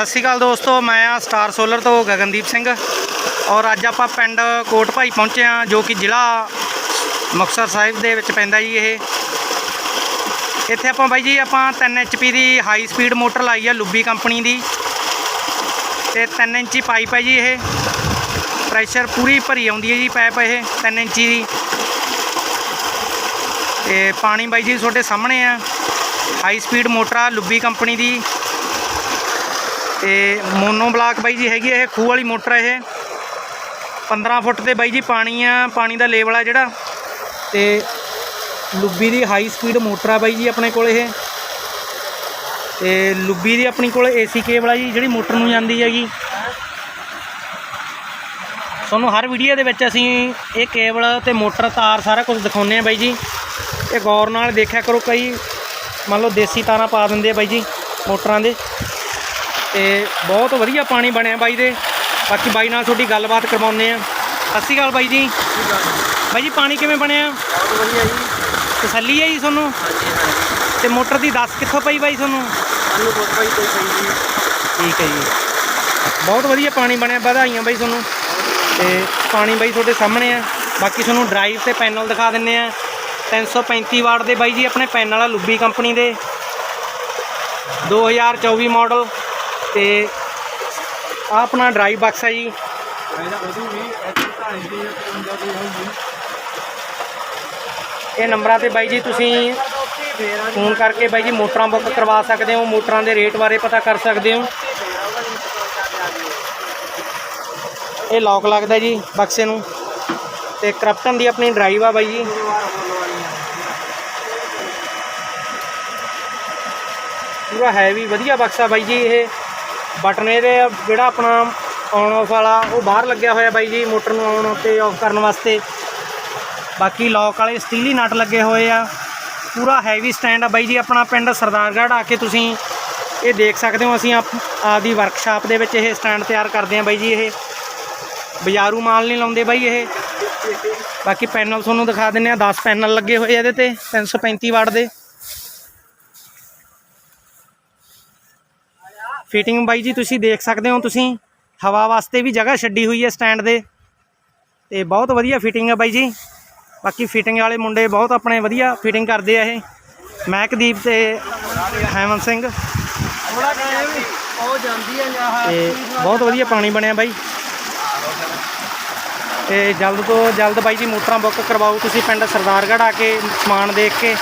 ਸਤਿ ਸ਼੍ਰੀ ਅਕਾਲ ਦੋਸਤੋ, ਮੈਂ ਆ ਸਟਾਰ ਸੋਲਰ ਤੋਂ ਗਗਨਦੀਪ ਸਿੰਘ। ਔਰ ਅੱਜ ਆਪਾਂ ਪਿੰਡ ਕੋਟ ਭਾਈ ਪਹੁੰਚੇ ਆ ਜੋ ਕਿ ਜ਼ਿਲ੍ਹਾ ਮੁਕਤਸਰ ਸਾਹਿਬ ਦੇ ਵਿੱਚ ਪੈਂਦਾ ਜੀ ਇਹ। ਇੱਥੇ ਆਪਾਂ ਬਾਈ ਜੀ, ਆਪਾਂ 3 HP ਦੀ ਹਾਈ ਸਪੀਡ ਮੋਟਰ ਲਾਈ ਆ, ਲੁੱਬੀ ਕੰਪਨੀ ਦੀ। ਤੇ 3 ਇੰਚੀ ਪਾਈਪ ਹੈ ਜੀ ਇਹ। ਪ੍ਰੈਸ਼ਰ ਪੂਰੀ ਭਰੀ ਆਉਂਦੀ ਹੈ ਜੀ ਪਾਈਪ ਇਹ 3 ਇੰਚੀ ਦੀ। ਤੇ ਪਾਣੀ ਬਾਈ ਜੀ ਤੁਹਾਡੇ ਸਾਹਮਣੇ ਆ। ਹਾਈ ਸਪੀਡ ਮੋਟਰ ਆ, ਲੁੱਬੀ ਕੰਪਨੀ ਦੀ। ਤੇ ਮੋਨੋ ਬਲਾਕ ਬਾਈ ਜੀ ਹੈਗੀ ਇਹ, ਖੂਹ ਵਾਲੀ ਮੋਟਰ ਆ ਇਹ। 15 ਫੁੱਟ ਤੇ ਬਾਈ ਜੀ ਪਾਣੀ ਆ, ਪਾਣੀ ਦਾ ਲੈਵਲ ਆ ਜਿਹੜਾ। ਤੇ ਲੁੱਬੀ ਦੀ ਹਾਈ ਸਪੀਡ ਮੋਟਰ ਆ ਬਾਈ ਜੀ ਆਪਣੇ ਕੋਲ ਇਹ। ਤੇ ਲੁੱਬੀ ਦੀ ਆਪਣੀ ਕੋਲ ਏਸੀ ਕੇਬਲ ਆ ਜੀ, ਜਿਹੜੀ ਮੋਟਰ ਨੂੰ ਜਾਂਦੀ ਹੈਗੀ। ਤੁਹਾਨੂੰ ਹਰ ਵੀਡੀਓ ਦੇ ਵਿੱਚ ਅਸੀਂ ਇਹ ਕੇਬਲ ਤੇ ਮੋਟਰ, ਤਾਰ ਸਾਰਾ ਕੁਝ ਦਿਖਾਉਂਦੇ ਆ ਬਾਈ ਜੀ। ਇਹ ਗੌਰ ਨਾਲ ਦੇਖਿਆ ਕਰੋ ਕਈ, ਮੰਨ ਲਓ ਦੇਸੀ ਤਾਰਾਂ ਪਾ ਦਿੰਦੇ ਆ ਬਾਈ ਜੀ ਮੋਟਰਾਂ ਦੇ। ਤੇ ਬਹੁਤ ਵਧੀਆ ਪਾਣੀ ਬਣਿਆ ਬਾਈ ਦੇ। ਬਾਕੀ ਬਾਈ ਨਾਲ ਤੁਹਾਡੀ ਗੱਲਬਾਤ ਕਰਵਾਉਂਦੇ ਆ ਸਤਿ ਸ਼੍ਰੀ ਅਕਾਲ ਬਾਈ ਜੀ। ਬਾਈ ਜੀ ਪਾਣੀ ਕਿਵੇਂ ਬਣਿਆ? ਬਹੁਤ ਵਧੀਆ ਜੀ। ਤਸੱਲੀ ਹੈ ਜੀ ਤੁਹਾਨੂੰ? ਤੇ ਮੋਟਰ ਦੀ ਦੱਸ ਕਿੱਥੋਂ ਪਈ ਬਾਈ ਤੁਹਾਨੂੰ? ਸਾਨੂੰ ਬਹੁਤ ਭਾਈ ਤੋਂ ਸਹੀ ਜੀ। ਠੀਕ ਹੈ ਜੀ। ਬਹੁਤ ਵਧੀਆ ਪਾਣੀ ਬਣਿਆ ਵਧਾਈਆਂ ਬਾਈ ਤੁਹਾਨੂੰ। ਤੇ ਪਾਣੀ ਬਾਈ ਤੁਹਾਡੇ ਸਾਹਮਣੇ ਆ। ਬਾਕੀ ਤੁਹਾਨੂੰ ਡਰਾਈਵ ਤੇ ਪੈਨਲ ਦਿਖਾ ਦਿੰਨੇ ਆ। 335 ਵਾਟ ਦੇ ਬਾਈ ਜੀ ਆਪਣੇ ਪੈਨਲ ਆ ਲੁੱਬੀ ਕੰਪਨੀ ਦੇ। 2024 ਮਾਡਲ ਤੇ ਆ ਆਪਣਾ ਡਰਾਈਵ ਬਾਕਸ ਹੈ ਜੀ। ਇਹ ਨੰਬਰਾਂ ਤੇ ਬਾਈ ਜੀ ਤੁਸੀਂ ਫੋਨ ਕਰਕੇ ਬਾਈ ਜੀ ਮੋਟਰਾਂ ਬੁੱਕ ਕਰਵਾ ਸਕਦੇ ਹੋ, ਮੋਟਰਾਂ ਦੇ ਰੇਟ ਬਾਰੇ ਪਤਾ ਕਰ ਸਕਦੇ ਹੋ। ਇਹ ਲੌਕ ਲੱਗਦਾ ਜੀ ਬਕਸੇ ਨੂੰ ਤੇ ਕਰਪਟਨ ਦੀ ਆਪਣੀ ਡਰਾਈਵ ਆ ਬਾਈ ਜੀ। ਪੂਰਾ ਹੈਵੀ ਵਧੀਆ ਬਕਸਾ ਬਾਈ ਜੀ ਇਹ। ਬਟਨ ਇਹਦੇ ਜਿਹੜਾ ਆਪਣਾ ਔਨ ਆਫ ਵਾਲਾ, ਉਹ ਬਾਹਰ ਲੱਗਿਆ ਹੋਇਆ ਬਾਈ ਜੀ, ਮੋਟਰ ਨੂੰ ਔਨ ਤੇ ਆਫ ਕਰਨ ਵਾਸਤੇ। ਬਾਕੀ ਲੌਕ ਵਾਲੇ ਸਟੀਲੀ ਨਟ ਲੱਗੇ ਹੋਏ ਆ। ਪੂਰਾ ਹੈਵੀ ਸਟੈਂਡ ਆ ਬਾਈ ਜੀ, ਆਪਣਾ ਪਿੰਡ ਸਰਦਾਰਗੜ੍ਹ ਆ ਕੇ ਤੁਸੀਂ ਇਹ ਦੇਖ ਸਕਦੇ ਹੋ, ਅਸੀਂ ਆਪ ਆਪਦੀ ਵਰਕਸ਼ਾਪ ਦੇ ਵਿੱਚ ਇਹ ਸਟੈਂਡ ਤਿਆਰ ਕਰਦੇ ਆ ਬਾਈ ਜੀ ਇਹ। ਬਾਜ਼ਾਰੂ ਮਾਲ ਨਹੀਂ ਲਾਉਂਦੇ ਬਾਈ ਇਹ। ਬਾਕੀ ਪੈਨਲ ਤੁਹਾਨੂੰ ਦਿਖਾ ਦਿੰਨੇ ਆ 10 ਪੈਨਲ ਲੱਗੇ ਹੋਏ ਆ ਇਹਦੇ ਤੇ 335 ਵਾਟ ਦੇ। ਫਿਟਿੰਗ ਬਾਈ ਜੀ, ਤੁਸੀਂ ਦੇਖ ਸਕਦੇ ਹੋ ਤੁਸੀਂ। ਹਵਾ ਵਾਸਤੇ ਵੀ ਜਗ੍ਹਾ ਛੱਡੀ ਹੋਈ ਹੈ ਸਟੈਂਡ ਦੇ। ਤੇ ਬਹੁਤ ਵਧੀਆ ਫਿਟਿੰਗ ਹੈ ਬਾਈ ਜੀ। ਬਾਕੀ ਫਿਟਿੰਗ ਵਾਲੇ ਮੁੰਡੇ ਬਹੁਤ ਆਪਣੇ ਵਧੀਆ ਫਿਟਿੰਗ ਕਰਦੇ ਆ ਇਹ। ਮਹਿਕਦੀਪ ਤੇ ਹੈਮਨ ਸਿੰਘ। ਥੋੜਾ ਕਹੇ ਉਹ ਜਾਂਦੀ ਹੈ ਤੇ ਬਹੁਤ ਵਧੀਆ ਪਾਣੀ ਬਣਿਆ ਬਾਈ। ਤੇ ਜਲਦ ਤੋਂ ਜਲਦ ਬਾਈ ਜੀ ਮੋਟਰਾਂ ਬੁੱਕ ਕਰਵਾਓ। ਤੁਸੀਂ ਪਿੰਡ ਸਰਦਾਰਗੜ੍ਹ ਆ ਕੇ ਸਮਾਨ ਦੇਖ ਕੇ।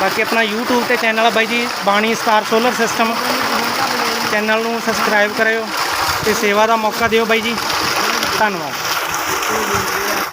ਬਾਕੀ ਆਪਣਾ YouTube ਤੇ ਚੈਨਲ ਆ ਬਾਈ ਜੀ, ਬਾਣੀ ਸਟਾਰ ਸੋਲਰ ਸਿਸਟਮ। ਚੈਨਲ ਨੂੰ ਸਬਸਕ੍ਰਾਈਬ ਕਰਿਓ ਤੇ ਸੇਵਾ ਦਾ ਮੌਕਾ ਦਿਓ ਬਾਈ ਜੀ। ਧੰਨਵਾਦ।